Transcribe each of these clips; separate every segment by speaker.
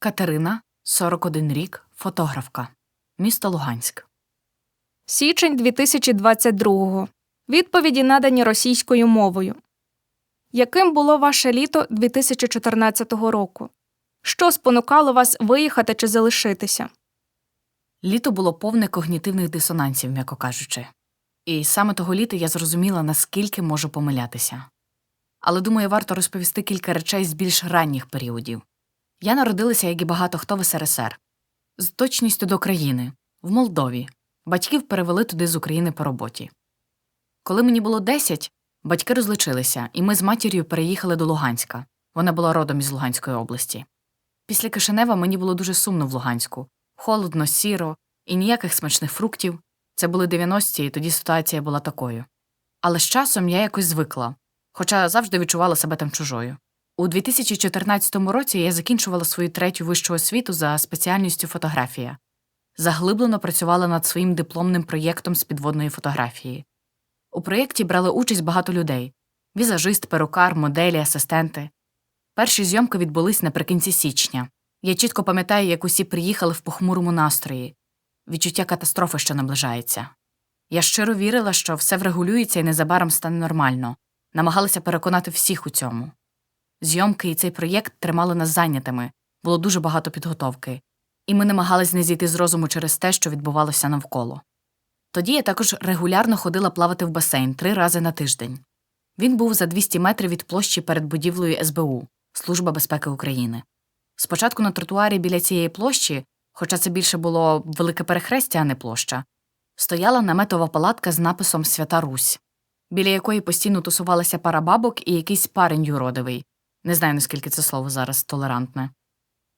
Speaker 1: Катерина, 41 рік, фотографка. Місто Луганськ.
Speaker 2: Січень 2022. Відповіді надані російською мовою. Яким було ваше літо 2014 року? Що спонукало вас виїхати чи залишитися?
Speaker 1: Літо було повне когнітивних дисонансів, м'яко кажучи. І саме того літа я зрозуміла, наскільки можу помилятися. Але думаю, варто розповісти кілька речей з більш ранніх періодів. Я народилася, як і багато хто в СРСР, з точністю до країни, в Молдові. Батьків перевели туди з України по роботі. Коли мені було 10, батьки розлучилися, і ми з матір'ю переїхали до Луганська. Вона була родом із Луганської області. Після Кишинева мені було дуже сумно в Луганську. Холодно, сіро і ніяких смачних фруктів. Це були 90-ті, і тоді ситуація була такою. Але з часом я якось звикла, хоча завжди відчувала себе там чужою. У 2014 році я закінчувала свою третю вищу освіту за спеціальністю фотографія. Заглиблено працювала над своїм дипломним проєктом з підводної фотографії. У проєкті брали участь багато людей візажист, перукар, моделі, асистенти. Перші зйомки відбулись наприкінці січня. Я чітко пам'ятаю, як усі приїхали в похмурому настрої, відчуття катастрофи, що наближається. Я щиро вірила, що все врегулюється і незабаром стане нормально, намагалася переконати всіх у цьому. Зйомки і цей проєкт тримали нас зайнятими, було дуже багато підготовки, і ми намагались не зійти з розуму через те, що відбувалося навколо. Тоді я також регулярно ходила плавати в басейн три рази на тиждень. Він був за 200 метрів від площі перед будівлею СБУ Служба безпеки України. Спочатку на тротуарі біля цієї площі, хоча це більше було велике перехрестя, а не площа, стояла наметова палатка з написом Свята Русь, біля якої постійно тусувалася пара бабок і якийсь парень юродивий. Не знаю, наскільки це слово зараз толерантне.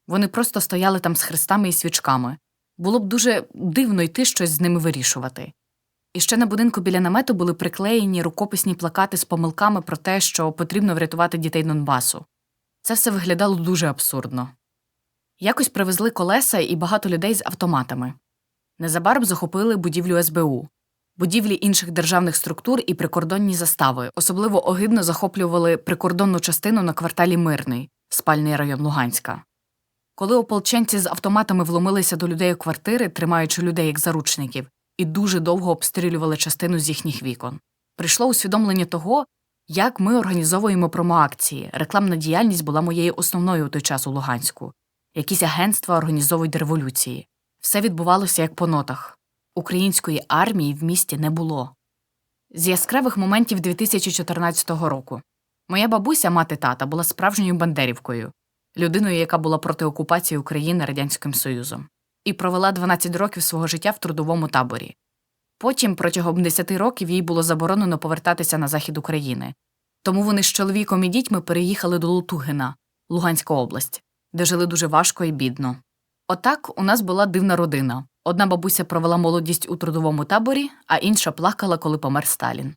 Speaker 1: Вони просто стояли там з хрестами і свічками. Було б дуже дивно йти щось з ними вирішувати. І ще на будинку біля намету були приклеєні рукописні плакати з помилками про те, що потрібно врятувати дітей Донбасу. Це все виглядало дуже абсурдно. Якось привезли колеса і багато людей з автоматами. Незабаром захопили будівлю СБУ, будівлі інших державних структур і прикордонні застави. Особливо огидно захоплювали прикордонну частину на кварталі Мирний, спальний район Луганська. Коли ополченці з автоматами вломилися до людей у квартири, тримаючи людей як заручників, і дуже довго обстрілювали частину з їхніх вікон, прийшло усвідомлення того, як ми організовуємо промоакції. Рекламна діяльність була моєю основною у той час у Луганську. Якісь агентства організовують революції. Все відбувалося як по нотах. Української армії в місті не було. З яскравих моментів 2014 року моя бабуся, мати тата, була справжньою бандерівкою, людиною, яка була проти окупації України Радянським Союзом, і провела 12 років свого життя в трудовому таборі. Потім, протягом 10 років, їй було заборонено повертатися на захід України. Тому вони з чоловіком і дітьми переїхали до Лутугина, Луганська область, де жили дуже важко і бідно. Отак у нас була дивна родина. Одна бабуся провела молодість у трудовому таборі, а інша плакала, коли помер Сталін.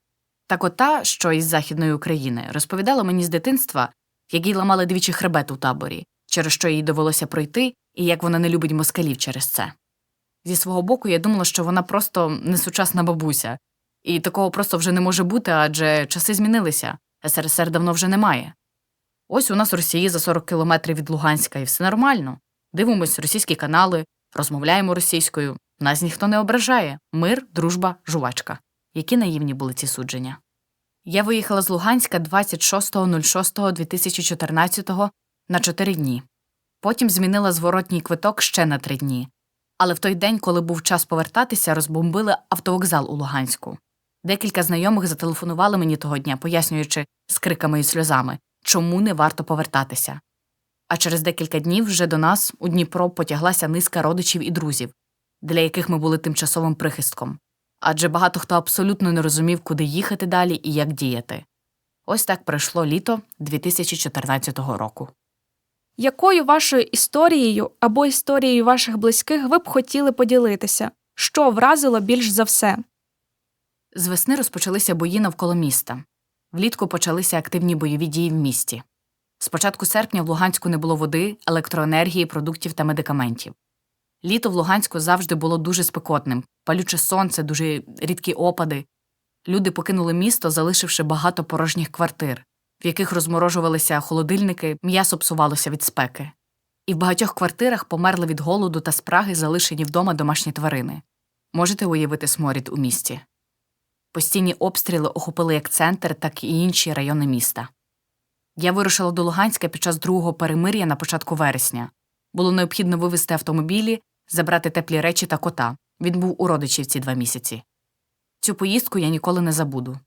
Speaker 1: Так от та, що із Західної України, розповідала мені з дитинства, як їй ламали двічі хребет у таборі, через що їй довелося пройти, і як вона не любить москалів через це. Зі свого боку, я думала, що вона просто несучасна бабуся, і такого просто вже не може бути, адже часи змінилися, СРСР давно вже немає. Ось у нас в Росії за 40 кілометрів від Луганська, і все нормально. Дивимось російські канали, розмовляємо російською. Нас ніхто не ображає. Мир, дружба, жувачка. Які наївні були ці судження. Я виїхала з Луганська 26.06.2014 на 4 дні. Потім змінила зворотній квиток ще на 3 дні. Але в той день, коли був час повертатися, розбомбили автовокзал у Луганську. Декілька знайомих зателефонували мені того дня, пояснюючи з криками і сльозами, чому не варто повертатися. А через декілька днів вже до нас у Дніпро потяглася низка родичів і друзів, для яких ми були тимчасовим прихистком. Адже багато хто абсолютно не розумів, куди їхати далі і як діяти. Ось так пройшло літо 2014 року.
Speaker 2: Якою вашою історією або історією ваших близьких ви б хотіли поділитися? Що вразило більш за все?
Speaker 1: З весни розпочалися бої навколо міста. Влітку почалися активні бойові дії в місті. З початку серпня в Луганську не було води, електроенергії, продуктів та медикаментів. Літо в Луганську завжди було дуже спекотним, палюче сонце, дуже рідкі опади. Люди покинули місто, залишивши багато порожніх квартир, в яких розморожувалися холодильники, м'ясо псувалося від спеки. І в багатьох квартирах померли від голоду та спраги залишені вдома домашні тварини. Можете уявити сморід у місті? Постійні обстріли охопили як центр, так і інші райони міста. Я вирушила до Луганська під час другого перемир'я на початку вересня. Було необхідно вивезти автомобілі, забрати теплі речі та кота. Він був у родичів ці два місяці. Цю поїздку я ніколи не забуду.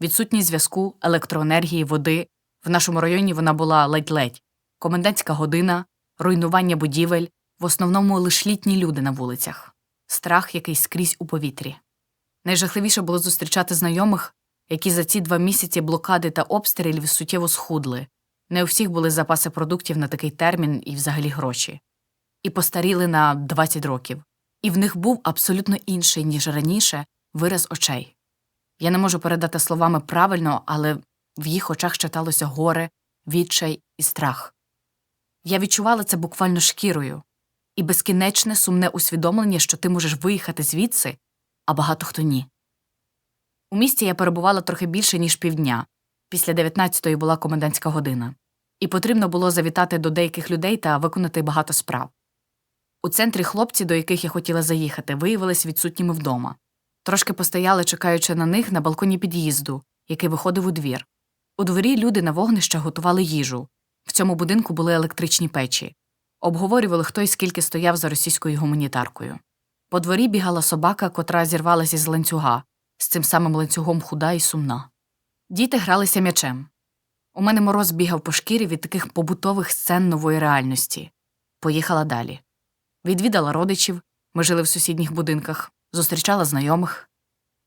Speaker 1: Відсутність зв'язку, електроенергії, води. В нашому районі вона була ледь-ледь. Комендантська година, руйнування будівель, в основному лиш літні люди на вулицях, страх якийсь скрізь у повітрі. Найжахливіше було зустрічати знайомих, які за ці два місяці блокади та обстрілів суттєво схудли. Не у всіх були запаси продуктів на такий термін і взагалі гроші. І постаріли на 20 років. І в них був абсолютно інший, ніж раніше, вираз очей. Я не можу передати словами правильно, але в їх очах читалося горе, відчай і страх. Я відчувала це буквально шкірою, і безкінечне сумне усвідомлення, що ти можеш виїхати звідси, а багато хто ні. У місті я перебувала трохи більше, ніж півдня. Після 19-ї була комендантська година, і потрібно було завітати до деяких людей та виконати багато справ. У центрі хлопці, до яких я хотіла заїхати, виявилися відсутніми вдома. Трошки постояли, чекаючи на них на балконі під'їзду, який виходив у двір. У дворі люди на вогнище готували їжу. В цьому будинку були електричні печі. Обговорювали, хто і скільки стояв за російською гуманітаркою. По дворі бігала собака, котра зірвалася з ланцюга, з цим самим ланцюгом худа і сумна. Діти гралися м'ячем. У мене мороз бігав по шкірі від таких побутових сцен нової реальності. Поїхала далі. Відвідала родичів, ми жили в сусідніх будинках, зустрічала знайомих.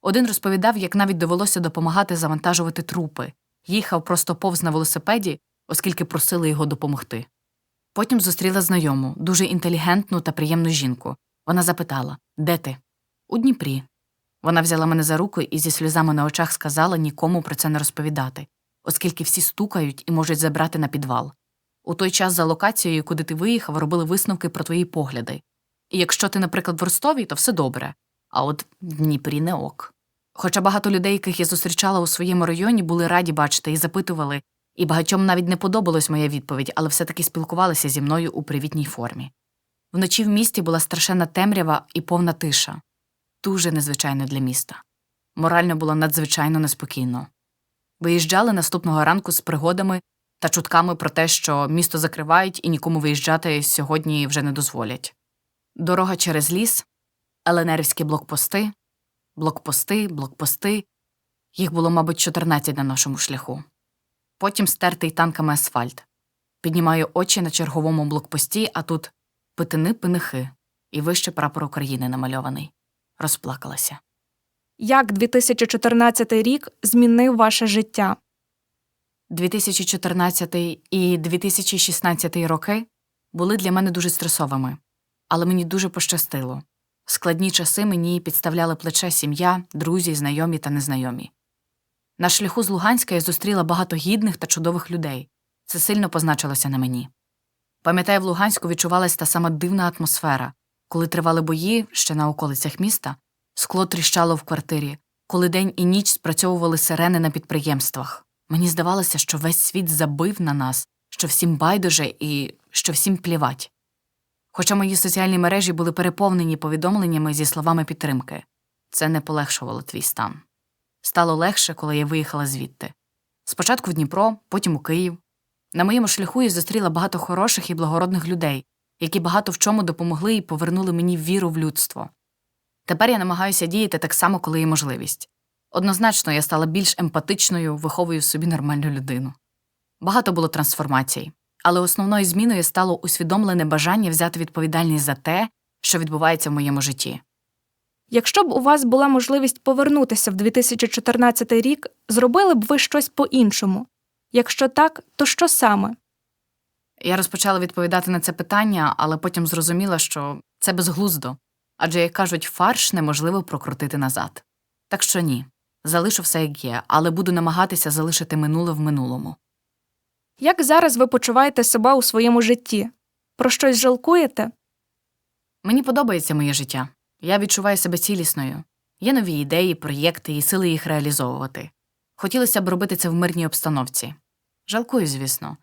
Speaker 1: Один розповідав, як навіть довелося допомагати завантажувати трупи, їхав просто повз на велосипеді, оскільки просили його допомогти. Потім зустріла знайому, дуже інтелігентну та приємну жінку. Вона запитала Де ти? У Дніпрі. Вона взяла мене за руку і зі сльозами на очах сказала нікому про це не розповідати, оскільки всі стукають і можуть забрати на підвал. У той час за локацією, куди ти виїхав, робили висновки про твої погляди. І якщо ти, наприклад, в Ростові, то все добре, а от в Дніпрі не ок. Хоча багато людей, яких я зустрічала у своєму районі, були раді бачити і запитували, і багатьом навіть не подобалась моя відповідь, але все таки спілкувалися зі мною у привітній формі. Вночі в місті була страшенна темрява і повна тиша дуже незвичайно для міста. Морально було надзвичайно неспокійно. Виїжджали наступного ранку з пригодами та чутками про те, що місто закривають і нікому виїжджати сьогодні вже не дозволять. Дорога через ліс, еленерівські блокпости, блокпости, блокпости. Їх було, мабуть, 14 на нашому шляху. Потім стертий танками асфальт. Піднімаю очі на черговому блокпості, а тут питини пинихи і вище прапор України намальований. Розплакалася.
Speaker 2: Як 2014 рік змінив ваше життя?
Speaker 1: 2014 і 2016 роки були для мене дуже стресовими, але мені дуже пощастило. В складні часи мені підставляли плече сім'я, друзі, знайомі та незнайомі. На шляху з Луганська я зустріла багато гідних та чудових людей. Це сильно позначилося на мені. Пам'ятаю, в Луганську відчувалась та сама дивна атмосфера, коли тривали бої ще на околицях міста, скло тріщало в квартирі, коли день і ніч спрацьовували сирени на підприємствах. Мені здавалося, що весь світ забив на нас, що всім байдуже і що всім плівать. Хоча мої соціальні мережі були переповнені повідомленнями зі словами підтримки, це не полегшувало твій стан. Стало легше, коли я виїхала звідти. Спочатку в Дніпро, потім у Київ. На моєму шляху я зустріла багато хороших і благородних людей, які багато в чому допомогли і повернули мені віру в людство. Тепер я намагаюся діяти так само, коли є можливість. Однозначно, я стала більш емпатичною, виховую собі нормальну людину. Багато було трансформацій, але основною зміною стало усвідомлене бажання взяти відповідальність за те, що відбувається в моєму житті.
Speaker 2: Якщо б у вас була можливість повернутися в 2014 рік, зробили б ви щось по-іншому? Якщо так, то що саме?
Speaker 1: Я розпочала відповідати на це питання, але потім зрозуміла, що це безглуздо, адже, як кажуть, фарш неможливо прокрутити назад. Так що ні, залишу все як є, але буду намагатися залишити минуле в минулому.
Speaker 2: Як зараз ви почуваєте себе у своєму житті? Про щось жалкуєте?
Speaker 1: Мені подобається моє життя. Я відчуваю себе цілісною. Є нові ідеї, проєкти і сили їх реалізовувати. Хотілося б робити це в мирній обстановці. Жалкую, звісно.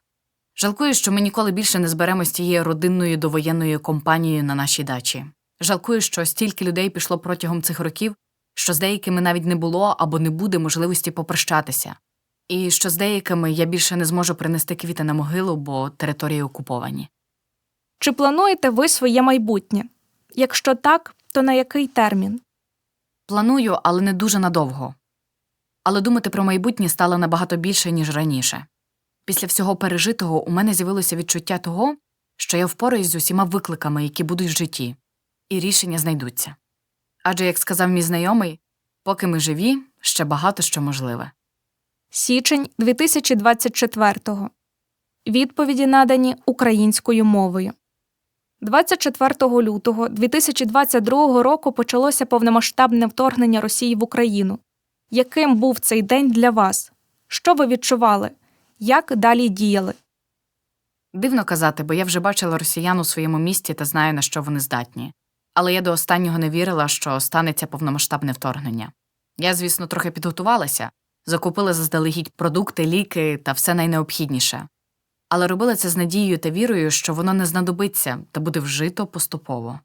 Speaker 1: Жалкую, що ми ніколи більше не зберемось тією родинною довоєнною компанією на нашій дачі. Жалкую, що стільки людей пішло протягом цих років, що з деякими навіть не було або не буде можливості попрощатися, і що з деякими я більше не зможу принести квіти на могилу, бо території окуповані.
Speaker 2: Чи плануєте ви своє майбутнє? Якщо так, то на який термін?
Speaker 1: Планую, але не дуже надовго. Але думати про майбутнє стало набагато більше, ніж раніше. Після всього пережитого у мене з'явилося відчуття того, що я впораюсь з усіма викликами, які будуть в житті, і рішення знайдуться. Адже, як сказав мій знайомий, поки ми живі, ще багато що можливе.
Speaker 2: Січень 2024-го. Відповіді надані українською мовою. 24 лютого 2022 року почалося повномасштабне вторгнення Росії в Україну. Яким був цей день для вас? Що ви відчували? Як далі діяли?
Speaker 1: Дивно казати, бо я вже бачила росіян у своєму місті та знаю, на що вони здатні. Але я до останнього не вірила, що станеться повномасштабне вторгнення. Я, звісно, трохи підготувалася, закупила заздалегідь продукти, ліки та все найнеобхідніше. Але робила це з надією та вірою, що воно не знадобиться та буде вжито поступово.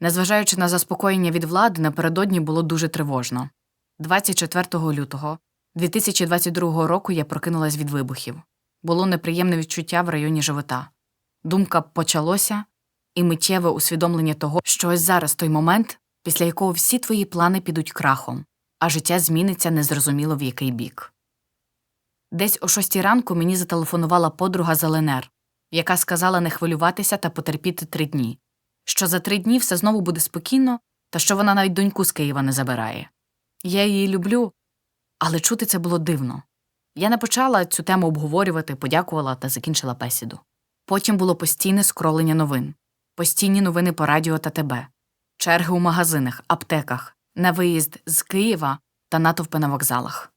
Speaker 1: Незважаючи на заспокоєння від влади, напередодні було дуже тривожно. 24 лютого 2022 року я прокинулась від вибухів. Було неприємне відчуття в районі живота. Думка почалося, і миттєве усвідомлення того, що ось зараз той момент, після якого всі твої плани підуть крахом, а життя зміниться незрозуміло в який бік. Десь о шостій ранку мені зателефонувала подруга з ЛНР, яка сказала не хвилюватися та потерпіти три дні, що за три дні все знову буде спокійно, та що вона навіть доньку з Києва не забирає. Я її люблю, але чути це було дивно. Я не почала цю тему обговорювати, подякувала та закінчила бесіду. Потім було постійне скролення новин, постійні новини по радіо та ТБ, черги у магазинах, аптеках, на виїзд з Києва та натовпи на вокзалах.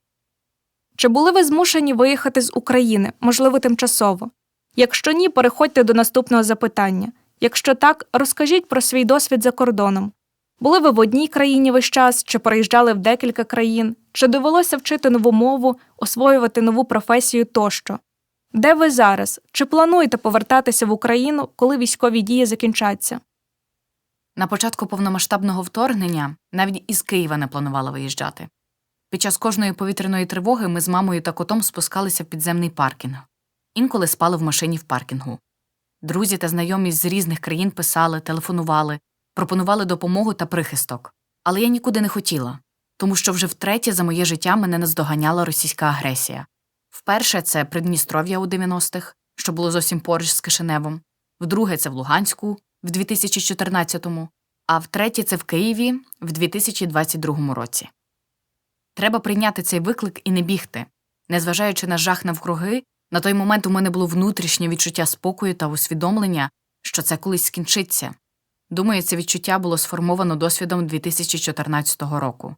Speaker 2: Чи були ви змушені виїхати з України, можливо, тимчасово? Якщо ні, переходьте до наступного запитання. Якщо так, розкажіть про свій досвід за кордоном. Були ви в одній країні весь час, чи переїжджали в декілька країн, чи довелося вчити нову мову, освоювати нову професію тощо? Де ви зараз? Чи плануєте повертатися в Україну, коли військові дії закінчаться?
Speaker 1: На початку повномасштабного вторгнення навіть із Києва не планувала виїжджати. Під час кожної повітряної тривоги ми з мамою та котом спускалися в підземний паркінг. Інколи спали в машині в паркінгу. Друзі та знайомі з різних країн писали, телефонували, пропонували допомогу та прихисток. Але я нікуди не хотіла, тому що вже втретє за моє життя мене наздоганяла російська агресія. Вперше це Придністров'я у 90-х, що було зовсім поруч з Кишиневом, вдруге це в Луганську в 2014-му, а втретє це в Києві в 2022 році. Треба прийняти цей виклик і не бігти. Незважаючи на жах навкруги, на той момент у мене було внутрішнє відчуття спокою та усвідомлення, що це колись скінчиться. Думаю, це відчуття було сформовано досвідом 2014 року.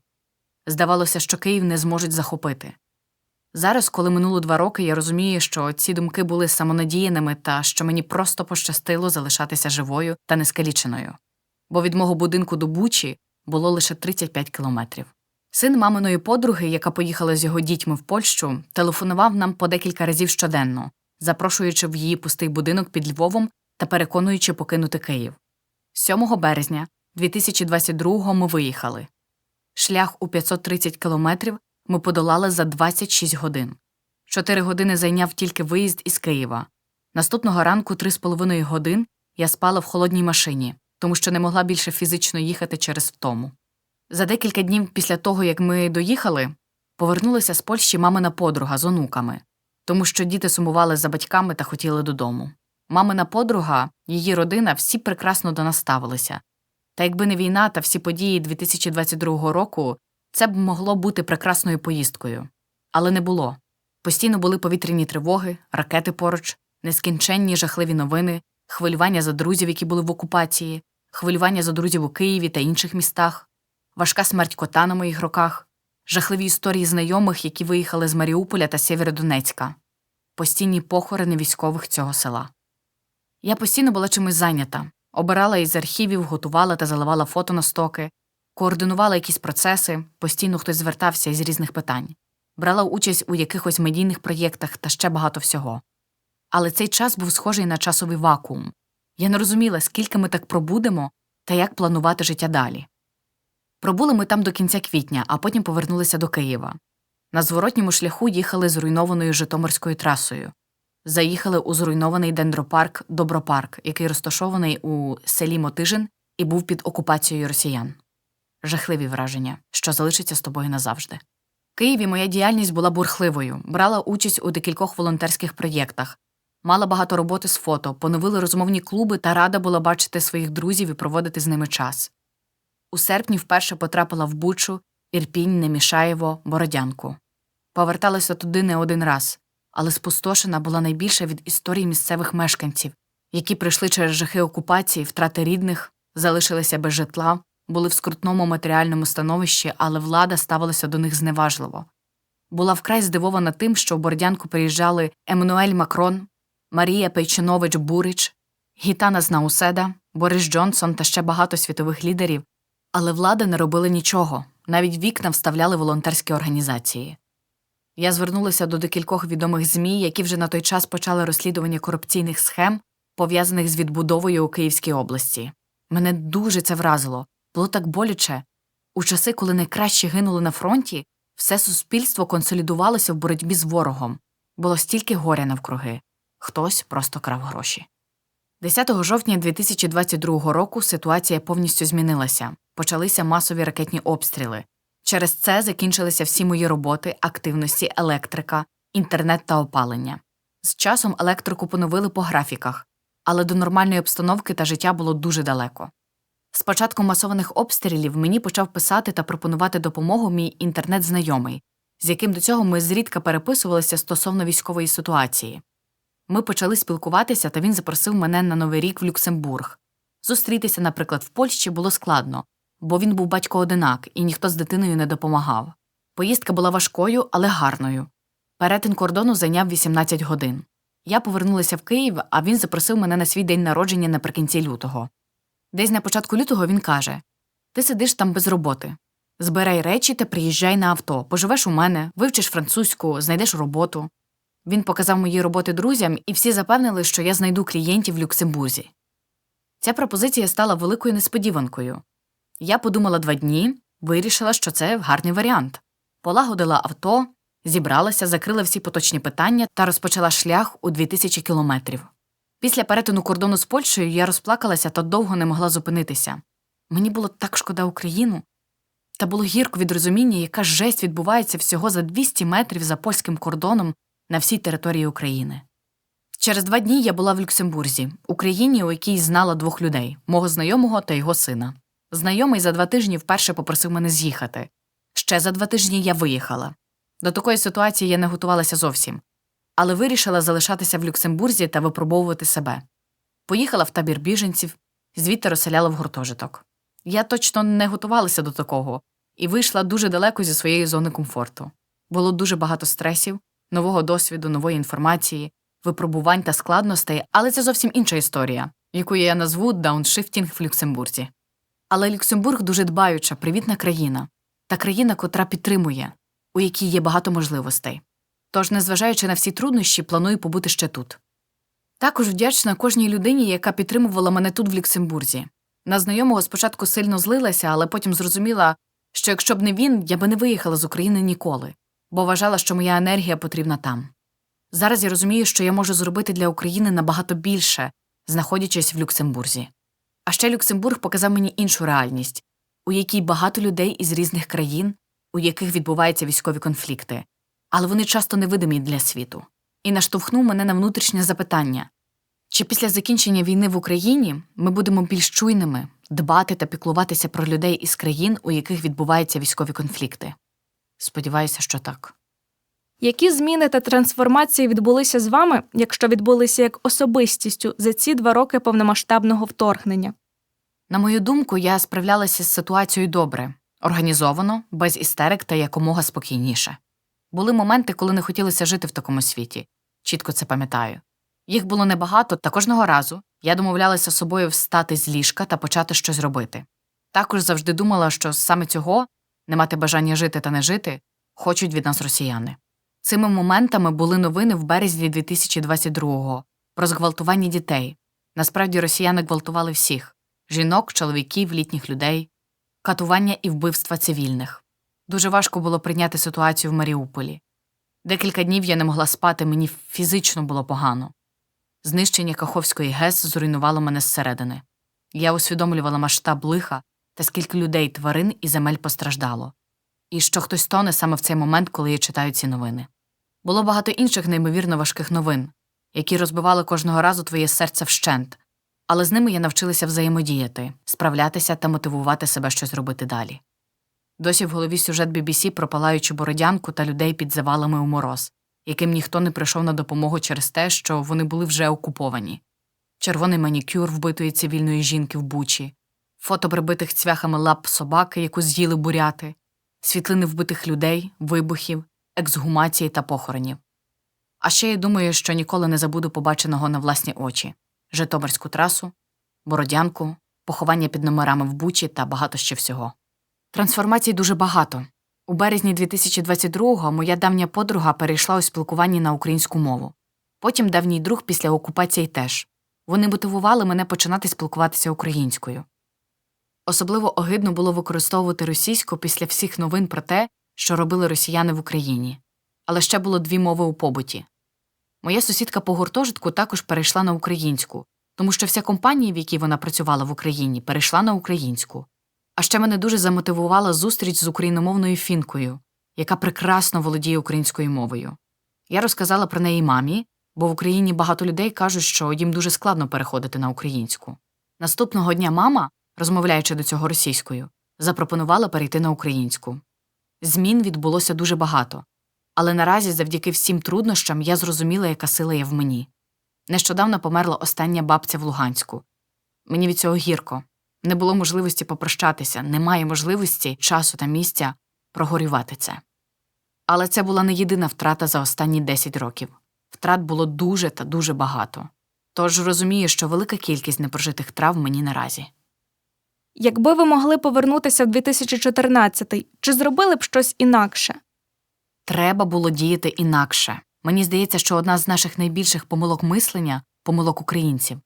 Speaker 1: Здавалося, що Київ не зможуть захопити. Зараз, коли минуло два роки, я розумію, що ці думки були самонадіяними та що мені просто пощастило залишатися живою та нескаліченою. Бо від мого будинку до Бучі було лише 35 кілометрів. Син маминої подруги, яка поїхала з його дітьми в Польщу, телефонував нам по декілька разів щоденно, запрошуючи в її пустий будинок під Львовом та переконуючи покинути Київ. 7 березня 2022-го ми виїхали. Шлях у 530 кілометрів ми подолали за 26 годин. Чотири години зайняв тільки виїзд із Києва. Наступного ранку три з половиною годин я спала в холодній машині, тому що не могла більше фізично їхати через втому. За декілька днів після того, як ми доїхали, повернулася з Польщі мамина подруга з онуками, тому що діти сумували за батьками та хотіли додому. Мамина подруга, її родина всі прекрасно до нас ставилися. Та якби не війна та всі події 2022 року, це б могло бути прекрасною поїздкою. Але не було. Постійно були повітряні тривоги, ракети поруч, нескінченні жахливі новини, хвилювання за друзів, які були в окупації, хвилювання за друзів у Києві та інших містах, важка смерть кота на моїх руках, жахливі історії знайомих, які виїхали з Маріуполя та Сєвєродонецька, постійні похорони військових цього села. Я постійно була чимось зайнята, обирала із архівів, готувала та заливала фото на стоки, координувала якісь процеси, постійно хтось звертався із різних питань, брала участь у якихось медійних проєктах та ще багато всього. Але цей час був схожий на часовий вакуум. Я не розуміла, скільки ми так пробудемо та як планувати життя далі. Пробули ми там до кінця квітня, а потім повернулися до Києва. На зворотньому шляху їхали зруйнованою Житомирською трасою. Заїхали у зруйнований дендропарк Добропарк, який розташований у селі Мотижин і був під окупацією росіян. Жахливі враження, що залишиться з тобою назавжди. В Києві моя діяльність була бурхливою, брала участь у декількох волонтерських проєктах, мала багато роботи з фото, поновили розмовні клуби та рада була бачити своїх друзів і проводити з ними час. У серпні вперше потрапила в Бучу, Ірпінь, Немішаєво, Бородянку. Поверталася туди не один раз, але спустошена була найбільше від історії місцевих мешканців, які прийшли через жахи окупації, втрати рідних, залишилися без житла, були в скрутному матеріальному становищі, але влада ставилася до них зневажливо. Була вкрай здивована тим, що в Бородянку приїжджали Еммануель Макрон, Марія Пейчинович Бурич, Гітана Знауседа, Борис Джонсон та ще багато світових лідерів, але влада не робила нічого, навіть вікна вставляли волонтерські організації. Я звернулася до декількох відомих ЗМІ, які вже на той час почали розслідування корупційних схем, пов'язаних з відбудовою у Київській області. Мене дуже це вразило. Було так боляче. У часи, коли найкраще гинули на фронті, все суспільство консолідувалося в боротьбі з ворогом. Було стільки горя навкруги. Хтось просто крав гроші. 10 жовтня 2022 року ситуація повністю змінилася. Почалися масові ракетні обстріли. Через це закінчилися всі мої роботи, активності, електрика, інтернет та опалення. З часом електрику поновили по графіках, але до нормальної обстановки та життя було дуже далеко. З початку масованих обстрілів мені почав писати та пропонувати допомогу мій інтернет-знайомий, з яким до цього ми зрідка переписувалися стосовно військової ситуації. Ми почали спілкуватися, та він запросив мене на Новий рік в Люксембург. Зустрітися, наприклад, в Польщі було складно, бо він був батько одинак і ніхто з дитиною не допомагав. Поїздка була важкою, але гарною. Перетин кордону зайняв 18 годин. Я повернулася в Київ, а він запросив мене на свій день народження наприкінці лютого. Десь на початку лютого він каже: Ти сидиш там без роботи. Збирай речі та приїжджай на авто, поживеш у мене, вивчиш французьку, знайдеш роботу. Він показав мої роботи друзям, і всі запевнили, що я знайду клієнтів в Люксембурзі. Ця пропозиція стала великою несподіванкою. Я подумала два дні, вирішила, що це гарний варіант. Полагодила авто, зібралася, закрила всі поточні питання та розпочала шлях у 2000 кілометрів. Після перетину кордону з Польщею я розплакалася та довго не могла зупинитися. Мені було так шкода Україну. Та було гірко від розуміння, яка жесть відбувається всього за 200 метрів за польським кордоном на всій території України. Через два дні я була в Люксембурзі, Україні, у якій знала двох людей мого знайомого та його сина. Знайомий за два тижні вперше попросив мене з'їхати. Ще за два тижні я виїхала. До такої ситуації я не готувалася зовсім, але вирішила залишатися в Люксембурзі та випробовувати себе. Поїхала в табір біженців, звідти розселяла в гуртожиток. Я точно не готувалася до такого і вийшла дуже далеко зі своєї зони комфорту. Було дуже багато стресів, нового досвіду, нової інформації, випробувань та складностей, але це зовсім інша історія, яку я назву дауншифтінг в Люксембурзі. Але Люксембург дуже дбаюча, привітна країна, та країна, котра підтримує, у якій є багато можливостей. Тож, незважаючи на всі труднощі, планую побути ще тут. Також вдячна кожній людині, яка підтримувала мене тут в Люксембурзі. На знайомого спочатку сильно злилася, але потім зрозуміла, що якщо б не він, я би не виїхала з України ніколи, бо вважала, що моя енергія потрібна там. Зараз я розумію, що я можу зробити для України набагато більше, знаходячись в Люксембурзі. А ще Люксембург показав мені іншу реальність, у якій багато людей із різних країн, у яких відбуваються військові конфлікти, але вони часто невидимі для світу, і наштовхнув мене на внутрішнє запитання чи після закінчення війни в Україні ми будемо більш чуйними, дбати та піклуватися про людей із країн, у яких відбуваються військові конфлікти? Сподіваюся, що так.
Speaker 2: Які зміни та трансформації відбулися з вами, якщо відбулися як особистістю за ці два роки повномасштабного вторгнення?
Speaker 1: На мою думку, я справлялася з ситуацією добре, організовано, без істерик та якомога спокійніше. Були моменти, коли не хотілося жити в такому світі, чітко це пам'ятаю. Їх було небагато, та кожного разу я домовлялася собою встати з ліжка та почати щось робити. Також завжди думала, що саме цього не мати бажання жити та не жити хочуть від нас росіяни. Цими моментами були новини в березні 2022-го про зґвалтування дітей. Насправді росіяни гвалтували всіх жінок, чоловіків, літніх людей, катування і вбивства цивільних. Дуже важко було прийняти ситуацію в Маріуполі. Декілька днів я не могла спати, мені фізично було погано. Знищення Каховської ГЕС зруйнувало мене зсередини. Я усвідомлювала масштаб лиха та скільки людей, тварин і земель постраждало. І що хтось тоне саме в цей момент, коли я читаю ці новини. Було багато інших неймовірно важких новин, які розбивали кожного разу твоє серце вщент, але з ними я навчилася взаємодіяти, справлятися та мотивувати себе щось робити далі. Досі в голові сюжет BBC про палаючу бородянку та людей під завалами у мороз, яким ніхто не прийшов на допомогу через те, що вони були вже окуповані. Червоний манікюр вбитої цивільної жінки в бучі, фото прибитих цвяхами лап собаки, яку з'їли буряти, світлини вбитих людей, вибухів, ексгумації та похоронів. А ще я думаю, що ніколи не забуду побаченого на власні очі Житомирську трасу, Бородянку, поховання під номерами в Бучі та багато ще всього. Трансформацій дуже багато. У березні 2022-го моя давня подруга перейшла у спілкуванні на українську мову. Потім давній друг після окупації теж. Вони мотивували мене починати спілкуватися українською. Особливо огидно було використовувати російську після всіх новин про те, що робили росіяни в Україні. Але ще було дві мови у побуті. Моя сусідка по гуртожитку також перейшла на українську, тому що вся компанія, в якій вона працювала в Україні, перейшла на українську. А ще мене дуже замотивувала зустріч з україномовною фінкою, яка прекрасно володіє українською мовою. Я розказала про неї мамі, бо в Україні багато людей кажуть, що їм дуже складно переходити на українську. Наступного дня мама, розмовляючи до цього російською, запропонувала перейти на українську. Змін відбулося дуже багато, але наразі, завдяки всім труднощам, я зрозуміла, яка сила є в мені. Нещодавно померла остання бабця в Луганську. Мені від цього гірко. Не було можливості попрощатися, немає можливості, часу та місця прогорювати це. Але це була не єдина втрата за останні 10 років. Втрат було дуже та дуже багато. Тож розумію, що велика кількість непрожитих трав мені наразі.
Speaker 2: Якби ви могли повернутися в 2014-й, чи зробили б щось інакше?
Speaker 1: Треба було діяти інакше. Мені здається, що одна з наших найбільших помилок мислення помилок українців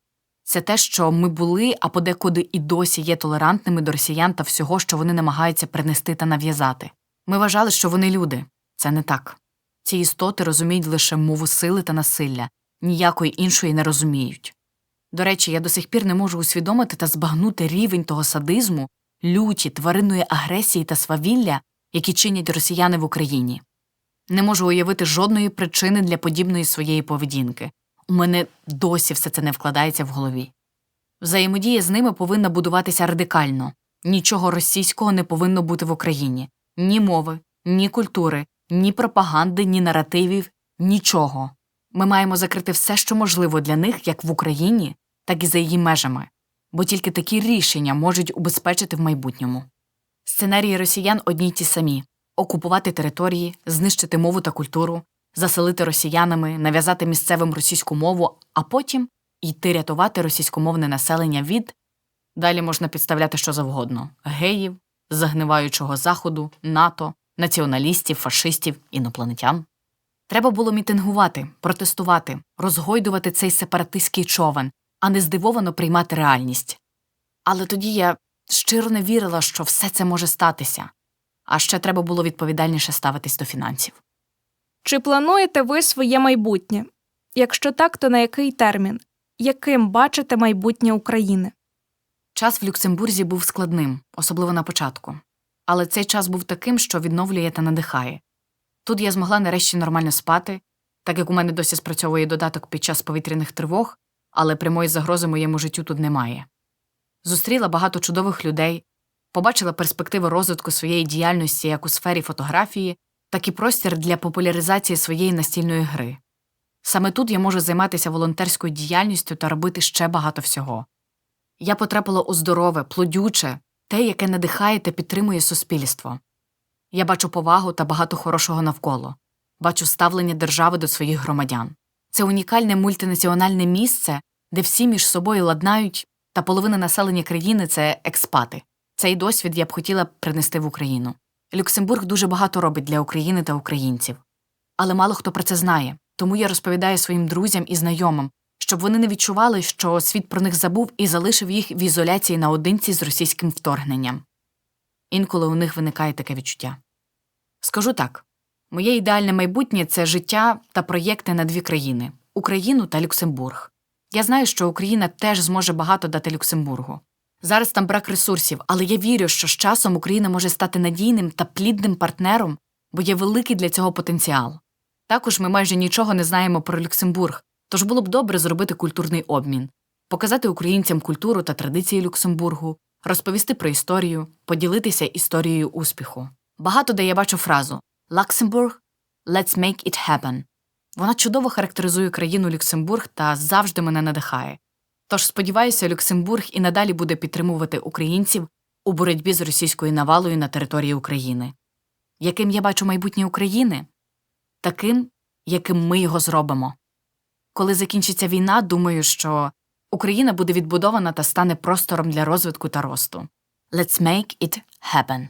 Speaker 1: це те, що ми були, а подекуди і досі є толерантними до росіян та всього, що вони намагаються принести та нав'язати. Ми вважали, що вони люди. Це не так. Ці істоти розуміють лише мову сили та насилля, ніякої іншої не розуміють. До речі, я до сих пір не можу усвідомити та збагнути рівень того садизму, люті, тваринної агресії та свавілля, які чинять росіяни в Україні. Не можу уявити жодної причини для подібної своєї поведінки. У мене досі все це не вкладається в голові. Взаємодія з ними повинна будуватися радикально. Нічого російського не повинно бути в Україні ні мови, ні культури, ні пропаганди, ні наративів, нічого. Ми маємо закрити все, що можливо для них як в Україні, так і за її межами, бо тільки такі рішення можуть убезпечити в майбутньому. Сценарії росіян одні й ті самі окупувати території, знищити мову та культуру, заселити росіянами, нав'язати місцевим російську мову, а потім йти рятувати російськомовне населення від далі можна підставляти що завгодно геїв, загниваючого заходу, НАТО, націоналістів, фашистів, інопланетян. Треба було мітингувати, протестувати, розгойдувати цей сепаратистський човен, а не здивовано приймати реальність. Але тоді я щиро не вірила, що все це може статися, а ще треба було відповідальніше ставитись до фінансів.
Speaker 2: Чи плануєте ви своє майбутнє? Якщо так, то на який термін? Яким бачите майбутнє України?
Speaker 1: Час в Люксембурзі був складним, особливо на початку. Але цей час був таким, що відновлює та надихає. Тут я змогла нарешті нормально спати, так як у мене досі спрацьовує додаток під час повітряних тривог, але прямої загрози моєму життю тут немає. Зустріла багато чудових людей, побачила перспективи розвитку своєї діяльності як у сфері фотографії, так і простір для популяризації своєї настільної гри. Саме тут я можу займатися волонтерською діяльністю та робити ще багато всього. Я потрапила у здорове, плодюче, те, яке надихає та підтримує суспільство. Я бачу повагу та багато хорошого навколо, бачу ставлення держави до своїх громадян. Це унікальне мультинаціональне місце, де всі між собою ладнають, та половина населення країни це експати. Цей досвід я б хотіла принести в Україну. Люксембург дуже багато робить для України та українців. але мало хто про це знає. Тому я розповідаю своїм друзям і знайомим, щоб вони не відчували, що світ про них забув і залишив їх в ізоляції наодинці з російським вторгненням. Інколи у них виникає таке відчуття. Скажу так: моє ідеальне майбутнє це життя та проєкти на дві країни Україну та Люксембург. Я знаю, що Україна теж зможе багато дати Люксембургу. Зараз там брак ресурсів, але я вірю, що з часом Україна може стати надійним та плідним партнером, бо є великий для цього потенціал. Також ми майже нічого не знаємо про Люксембург, тож було б добре зробити культурний обмін, показати українцям культуру та традиції Люксембургу, розповісти про історію, поділитися історією успіху. Багато де я бачу фразу Люксембург let's make it happen. Вона чудово характеризує країну Люксембург та завжди мене надихає. Тож сподіваюся, Люксембург і надалі буде підтримувати українців у боротьбі з російською навалою на території України. Яким я бачу майбутнє України? Таким, яким ми його зробимо. Коли закінчиться війна, думаю, що Україна буде відбудована та стане простором для розвитку та росту. Let's make it happen.